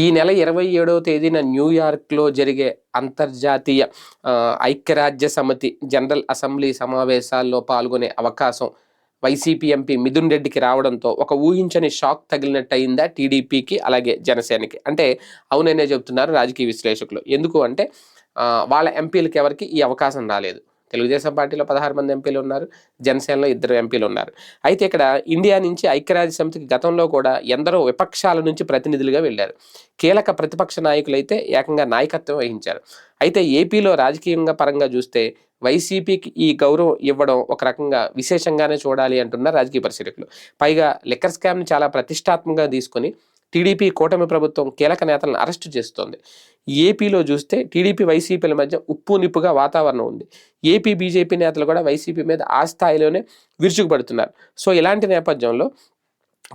ఈ నెల ఇరవై ఏడవ తేదీన న్యూయార్క్లో జరిగే అంతర్జాతీయ ఐక్యరాజ్య సమితి జనరల్ అసెంబ్లీ సమావేశాల్లో పాల్గొనే అవకాశం వైసీపీ ఎంపీ మిథున్ రెడ్డికి రావడంతో ఒక ఊహించని షాక్ తగిలినట్టు అయిందా టీడీపీకి అలాగే జనసేనకి? అంటే అవుననే చెబుతున్నారు రాజకీయ విశ్లేషకులు. ఎందుకు అంటే వాళ్ళ ఎంపీలకి ఎవరికి ఈ అవకాశం రాలేదు. తెలుగుదేశం పార్టీలో పదహారు మంది ఎంపీలు ఉన్నారు జనసేనలో ఇద్దరు ఎంపీలు ఉన్నారు. అయితే ఇక్కడ ఇండియా నుంచి ఐక్యరాజ్య సమితికి గతంలో కూడా ఎందరో విపక్షాల నుంచి ప్రతినిధులుగా వెళ్ళారు. కీలక ప్రతిపక్ష నాయకులైతే ఏకంగా నాయకత్వం వహించారు. అయితే ఏపీలో రాజకీయంగా పరంగా చూస్తే వైసీపీకి ఈ గౌరవం ఇవ్వడం ఒక రకంగా విశేషంగానే చూడాలి అంటున్నారు రాజకీయ పరిశీలకులు. పైగా లిక్కర్ స్కామ్ని చాలా ప్రతిష్టాత్మకంగా తీసుకొని టీడీపీ కూటమి ప్రభుత్వం కీలక నేతలను అరెస్టు చేస్తోంది. ఏపీలో చూస్తే టీడీపీ వైసీపీల మధ్య ఉప్పు నిప్పుగా వాతావరణం ఉంది. ఏపీ బీజేపీ నేతలు కూడా వైసీపీ మీద ఆ స్థాయిలోనే విరుచుకుపడుతున్నారు. సో ఇలాంటి నేపథ్యంలో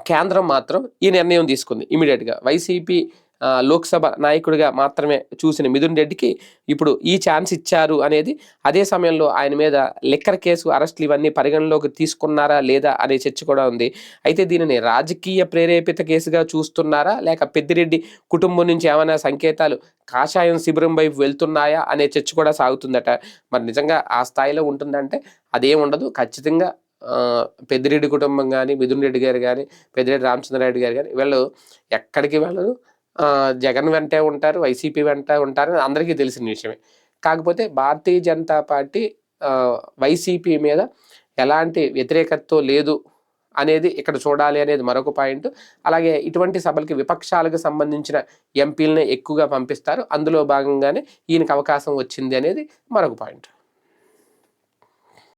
కేంద్రం మాత్రం ఈ నిర్ణయం తీసుకుంది. ఇమీడియట్గా వైసీపీ లోక్సభ నాయకుడిగా మాత్రమే చూసిన మిథున్ రెడ్డికి ఇప్పుడు ఈ ఛాన్స్ ఇచ్చారు అనేది అదే సమయంలో ఆయన మీద లిక్కర్ కేసు అరెస్టులు ఇవన్నీ పరిగణలోకి తీసుకున్నారా లేదా అనే చర్చ కూడా ఉంది. అయితే దీనిని రాజకీయ ప్రేరేపిత కేసుగా చూస్తున్నారా లేక పెద్దిరెడ్డి కుటుంబం నుంచి ఏమైనా సంకేతాలు కాషాయం శిబిరం వైపు వెళ్తున్నాయా అనే చర్చ కూడా సాగుతుందట. మరి నిజంగా ఆ స్థాయిలో ఉంటుందంటే అదేం ఉండదు. ఖచ్చితంగా పెద్దిరెడ్డి కుటుంబం కానీ మిథున్ రెడ్డి గారు కానీ పెద్దిరెడ్డి రామచంద్రారెడ్డి గారు కానీ వీళ్ళు ఎక్కడికి వెళ్ళరు. జగన్ వెంటే ఉంటారు వైసీపీ వెంట ఉంటారు అని అందరికీ తెలిసిన విషయమే. కాకపోతే భారతీయ జనతా పార్టీ వైసీపీ మీద ఎలాంటి వ్యతిరేకతతో లేదు అనేది ఇక్కడ చూడాలి అనేది మరొక పాయింట్. అలాగే ఇటువంటి సభలకి విపక్షాలకు సంబంధించిన ఎంపీలనే ఎక్కువగా పంపిస్తారు. అందులో భాగంగానే ఈయనకు అవకాశం వచ్చింది అనేది మరొక పాయింట్.